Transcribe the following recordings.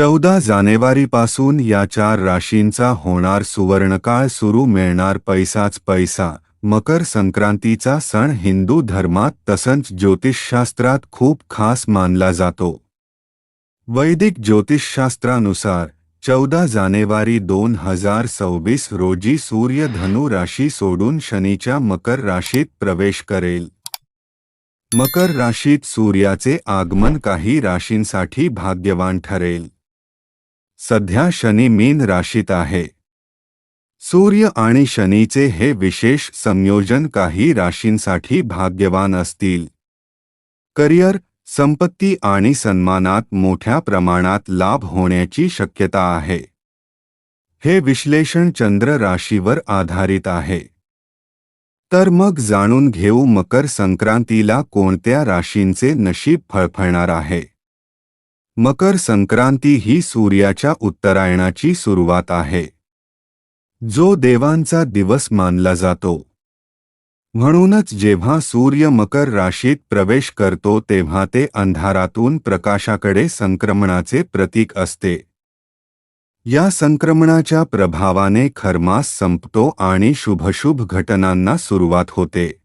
चौदा जानेवारीपासून या चार राशींचा होणार सुवर्णकाळ सुरू मिळणार पैसाच पैसा. मकर संक्रांतीचा सण हिंदू धर्मात तसंच ज्योतिषशास्त्रात खूप खास मानला जातो. वैदिक ज्योतिषशास्त्रानुसार चौदा जानेवारी दोन हजार सव्वीस रोजी सूर्य धनु राशी सोडून शनीच्या मकर राशीत प्रवेश करेल. मकर राशीत सूर्याचे आगमन काही राशींसाठी भाग्यवान ठरेल. सध्या शनी मीन राशीत आहे. सूर्य आणि शनीचे हे विशेष संयोजन काही राशींसाठी भाग्यवान असतील. करिअर, संपत्ती आणि सन्मानात मोठ्या प्रमाणात लाभ होण्याची शक्यता आहे. हे विश्लेषण चंद्र राशीवर आधारित आहे. तर मग जाणून घेऊ मकर संक्रांतीला कोणत्या राशींचे नशीब फळफळणार आहे? मकर संक्रांती ही सूर्याच्या उत्तरायणाची सुरुवात आहे. जो देवांचा दिवस मानला जातो. म्हणूनच जेव्हा सूर्य मकर राशीत प्रवेश करतो तेव्हा ते अंधारातून प्रकाशाकडे संक्रमणाचे प्रतीक असते. या संक्रमणाच्या प्रभावाने खरमास संपतो आणि शुभशुभ घटनांना सुरुवात होते.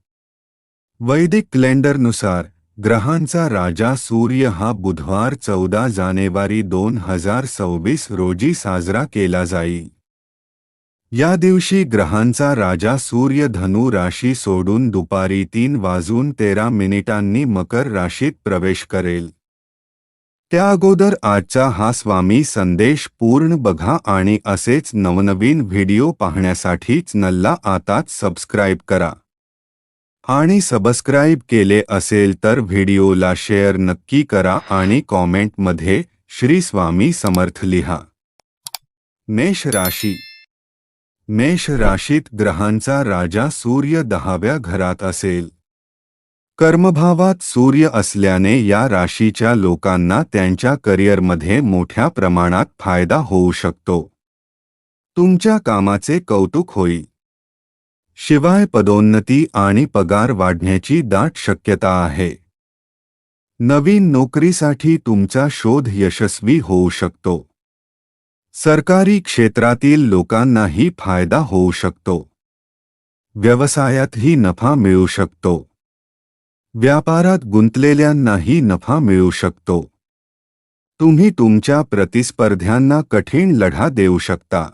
वैदिक कॅलेंडरनुसार ग्रहांचा राजा सूर्य हा बुधवार चौदा जानेवारी दोन हजार सव्वीस रोजी साजरा केला जाई. या दिवशी ग्रहांचा राजा सूर्य धनु राशी सोडून दुपारी तीन वाजून तेरा मिनिटांनी मकर राशीत प्रवेश करेल. त्या अगोदर आजचा हा स्वामी संदेश पूर्ण बघा आणि असेच नवनवीन व्हिडिओ पाहण्यासाठीच नल्ला आताच सबस्क्राईब करा. आणि सबस्क्राईब केले असेल तर व्हिडिओला शेअर नक्की करा आणि कॉमेंटमध्ये श्री स्वामी समर्थ लिहा. मेष राशी. मेष राशीत ग्रहांचा राजा सूर्य दहाव्या घरात असेल. कर्मभावात सूर्य असल्याने या राशीच्या लोकांना त्यांच्या करिअरमध्ये मोठ्या प्रमाणात फायदा होऊ शकतो. तुमच्या कामाचे कौतुक होईल. शिवाय पदोन्नती आणि पगार वाढण्याची दाट शक्यता आहे. नवीन नोकरीसाठी तुमचा शोध यशस्वी होऊ शकतो. सरकारी क्षेत्रातील लोकांनाही फ़ायदा होऊ शकतो. व्यवसायातही नफा मिळू शकतो. व्यापारात गुंतलेल्यांनाही नफा मिळू शकतो. तुम्ही तुमच्या प्रतिस्पर्ध्यांना कठीण लढा देऊ शकता.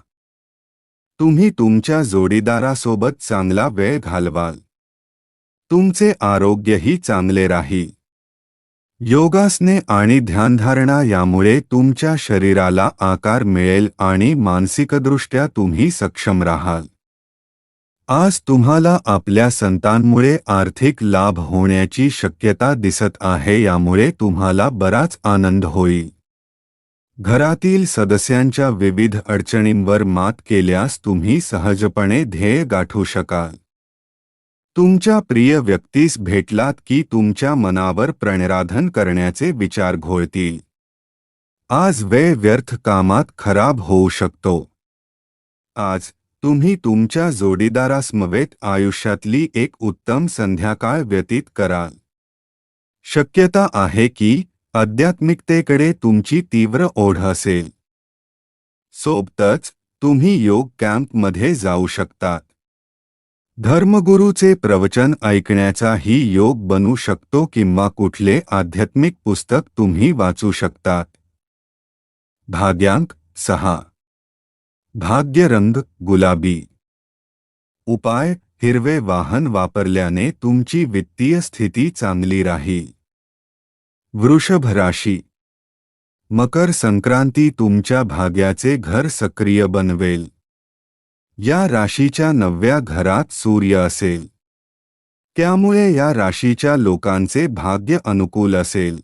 तुम्ही तुमच्या जोडीदारासोबत चांगला वेळ घालवाल. तुमचे आरोग्यही चांगले राहील. योगासने आणि ध्यानधारणा यामुळे तुमच्या शरीराला आकार मिळेल आणि मानसिकदृष्ट्या तुम्ही सक्षम राहाल. आज तुम्हाला आपल्या संतांमुळे आर्थिक लाभ होण्याची शक्यता दिसत आहे यामुळे तुम्हाला बराच आनंद होईल. घरातील सदस्यांच्या विविध अडचणींवर मात केल्यास तुम्ही सहजपणे ध्येय गाठू शकाल. तुमच्या प्रिय व्यक्तीस भेटलात की तुमच्या मनावर प्रणराधन करण्याचे विचार घोळतील. आज वेळ व्यर्थ कामात खराब होऊ शकतो. आज तुम्ही तुमच्या जोडीदारासमवेत आयुष्यातली एक उत्तम संध्याकाळ व्यतीत कराल. शक्यता आहे की आध्यात्मिकतेकडे तुमची तीव्र ओढ असेल. सोबतच तुम्ही योग कॅम्पमध्ये जाऊ शकतात. धर्मगुरूचे प्रवचन ऐकण्याचाही योग बनू शकतो किंवा कुठले आध्यात्मिक पुस्तक तुम्ही वाचू शकतात. भाग्यांक सहा. भाग्यरंग गुलाबी. उपाय हिरवे वाहन वापरल्याने तुमची वित्तीय स्थिती चांगली राहील. वृषभ राशी मकर संक्रांती तुमच्या भाग्याचे घर सक्रिय बनवेल. या राशीच्या नवव्या घरात सूर्य असेल. त्यामुळे या राशीच्या लोकांचे भाग्य अनुकूल असेल.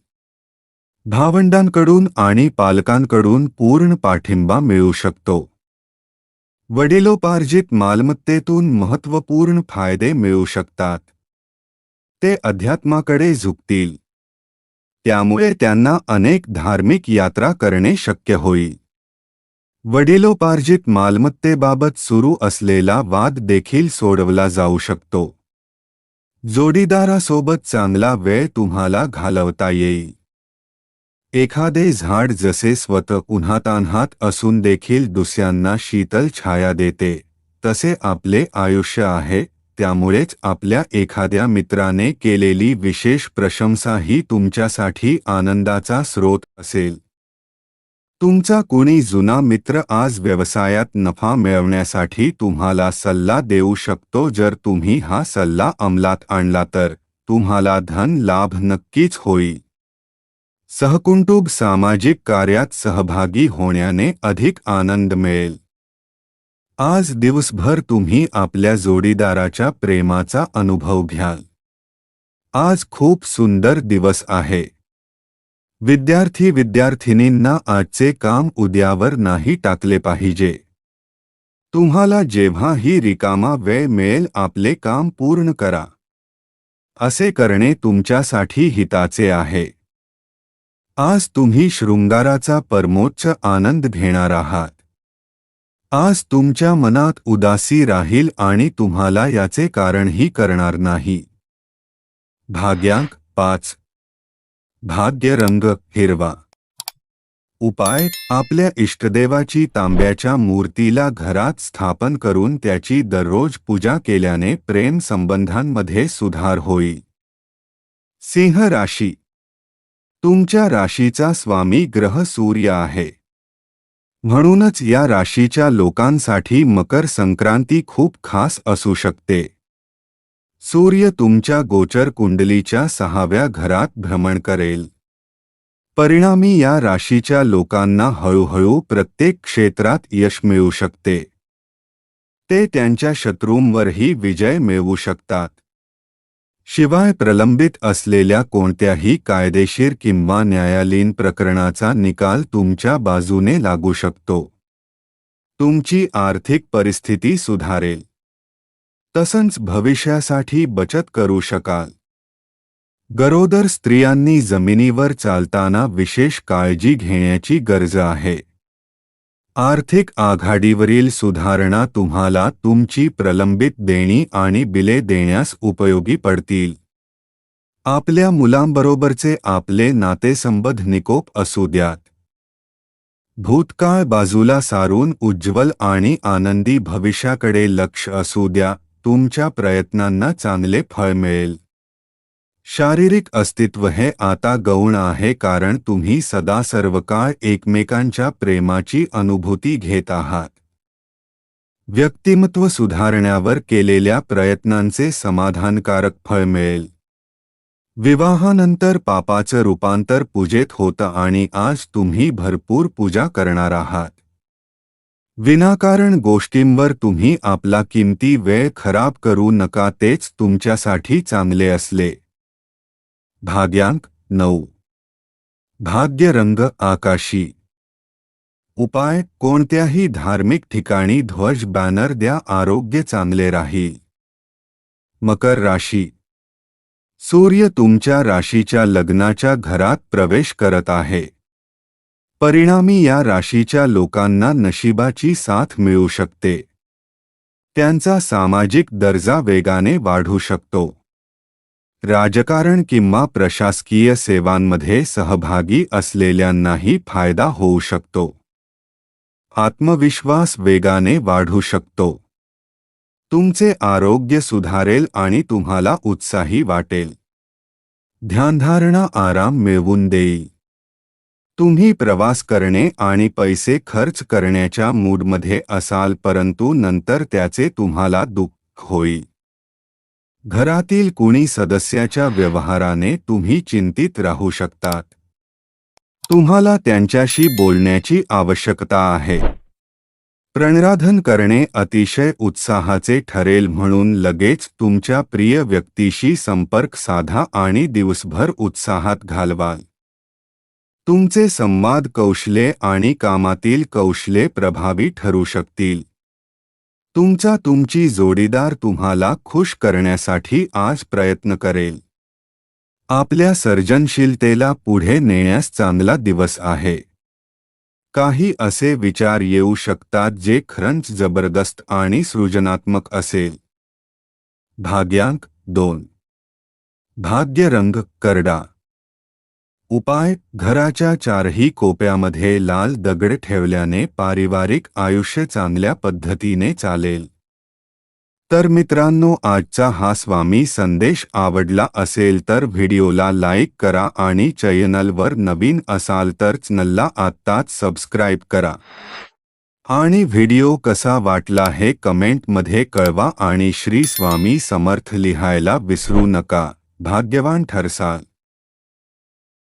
भावंडांकडून आणि पालकांकडून पूर्ण पाठिंबा मिळू शकतो. वडिलोपार्जित मालमत्तेतून महत्त्वपूर्ण फायदे मिळू शकतात. ते अध्यात्माकडे झुकतील. त्यामुळे त्यांना अनेक धार्मिक यात्रा करणे शक्य होईल वडिलोपार्जित मालमत्तेबाबत सुरू असलेला वाद देखील सोडवला जाऊ शकतो. जोडीदारासोबत चांगला वेळ तुम्हाला घालवता येईल एखादे झाड जसे स्वत उन्हातान्हात असून देखील दुसऱ्यांना शीतल छाया देते तसे आपले आयुष्य आहे त्यामुळेच आपल्या एखाद्या मित्राने केलेली विशेष प्रशंसा ही तुमच्यासाठी आनंदाचा स्रोत असेल. तुमचा कोणी जुना मित्र आज व्यवसायात नफा मिळवण्यासाठी तुम्हाला सल्ला देऊ शकतो जर तुम्ही हा सल्ला अंमलात आणला तर तुम्हाला धन लाभ नक्कीच होईल. सहकुंटुब सामाजिक कार्यात सहभागी होण्याने अधिक आनंद मिळेल. आज दिवसभर तुम्ही आपल्या जोडीदाराच्या प्रेमाचा अनुभव घ्याल. आज खूप सुंदर दिवस आहे. विद्यार्थी विद्यार्थिनींना आजचे काम उद्यावर नाही टाकले पाहिजे. तुम्हाला जेव्हाही रिकामा वेळ मिळेल आपले काम पूर्ण करा. असे करणे तुमच्यासाठी हिताचे आहे. आज तुम्ही शृंगाराचा परमोच्च आनंद घेणार आहात. आज तुमच्या मनात उदासी राहील आणि तुम्हाला याचे कारणही करणार नाही. भाग्यांक पाच. भाग्य रंग हिरवा. उपाय आपल्या इष्टदेवाची तांब्याच्या मूर्तीला घरात स्थापन करून त्याची दररोज पूजा केल्याने प्रेम संबंधांमध्ये सुधार होई. सिंह राशी. तुमच्या राशीचा स्वामी ग्रह सूर्य आहे. म्हणूनच या राशीच्या लोकांसाठी मकर संक्रांती खूप खास असू शकते. सूर्य तुमच्या गोचर कुंडलीच्या सहाव्या घरात भ्रमण करेल. परिणामी या राशीच्या लोकांना हळूहळू प्रत्येक क्षेत्रात यश मिळू शकते. ते त्यांच्या शत्रूंवरही विजय मिळवू शकतात. शिवाय प्रलंबित असलेल्या कोणत्याही कायदेशीर किंवा न्यायालयीन प्रकरणाचा निकाल तुमच्या बाजूने लागू शकतो. तुमची आर्थिक परिस्थिती सुधारेल. तसंच भविष्यासाठी बचत करू शकाल. गरोदर स्त्रियांनी जमिनीवर चालताना विशेष काळजी घेण्याची गरज आहे. आर्थिक आघाडीवरील सुधारणा तुम्हाला तुमची प्रलंबित देणी आणि बिले देण्यास उपयोगी पडतील. आपल्या मुलांबरोबरचे आपले नातेसंबंध निकोप असू द्यात. भूतकाळ बाजूला सारून उज्ज्वल आणि आनंदी भविष्याकडे लक्ष असू द्या तुमच्या प्रयत्नांना चांगले फळ मिळेल. शारीरिक अस्तित्व हे आता गौण आहे कारण तुम्ही सदा सर्व काळ एकमेकांच्या प्रेमाची अनुभूती घेत आहात. व्यक्तिमत्व सुधारण्यावर केलेल्या प्रयत्नांचे समाधानकारक फळ मिळेल. विवाहानंतर पापाचं रूपांतर पूजेत होतं आणि आज तुम्ही भरपूर पूजा करणार आहात. विनाकारण गोष्टींवर तुम्ही आपला किमती वेळ खराब करू नका तेच तुमच्यासाठी चांगले असले. भाग्यांक नऊ. भाग्य रंग आकाशी. उपाय कोणत्याही धार्मिक ठिकाणी ध्वज बॅनर द्या आरोग्य चांगले राही. मकर राशी. सूर्य तुमच्या राशीच्या लग्नाच्या घरात प्रवेश करत आहे. परिणामी या राशीच्या लोकांना नशिबाची साथ मिळू शकते. त्यांचा सामाजिक दर्जा वेगाने वाढू शकतो. राजकारण किंवा प्रशासकीय सेवांमध्ये सहभागी असलेल्यांनाही फायदा होऊ शकतो. आत्मविश्वास वेगाने वाढू शकतो. तुमचे आरोग्य सुधारेल आणि तुम्हाला उत्साही वाटेल. ध्यानधारणा आराम मिळवून देईल. तुम्ही प्रवास करणे आणि पैसे खर्च करण्याच्या मूडमध्ये असाल परंतु नंतर त्याचे तुम्हाला दुःख होईल. घरातील कुणी सदस्याच्या व्यवहाराने तुम्ही चिंतित राहू शकतात. तुम्हाला त्यांच्याशी बोलण्याची आवश्यकता आहे. प्रणराधन करणे अतिशय उत्साहाचे ठरेल म्हणून लगेच तुमच्या प्रिय व्यक्तीशी संपर्क साधा आणि दिवसभर उत्साहात घालवाल. तुमचे संवाद कौशल्ये आणि कामातील कौशल्ये प्रभावी ठरू शकतील. तुमचा तुमची जोडीदार तुम्हाला खुश करण्यासाठी आज प्रयत्न करेल. आपल्या सर्जनशीलतेला पुढे नेण्यास चांगला दिवस आहे. काही असे विचार येऊ शकतात जे खरंच जबरदस्त आणि सृजनात्मक असेल. भाग्यांक दोन. भाग्य रंग करडा. उपाय घराच्या चारही कोप्यामध्ये लाल दगड ठेवल्याने पारिवारिक आयुष्य चांगल्या पद्धतीने चालेल. तर मित्रांनो आजचा हा स्वामी संदेश आवडला असेल तर व्हिडिओला लाईक करा आणि चॅनलवर नवीन असाल तर चॅनलला आत्ताच सबस्क्राईब करा. आणि व्हिडिओ कसा वाटला हे कमेंटमध्ये कळवा आणि श्री स्वामी समर्थ लिहायला विसरू नका. भाग्यवान ठरसाल.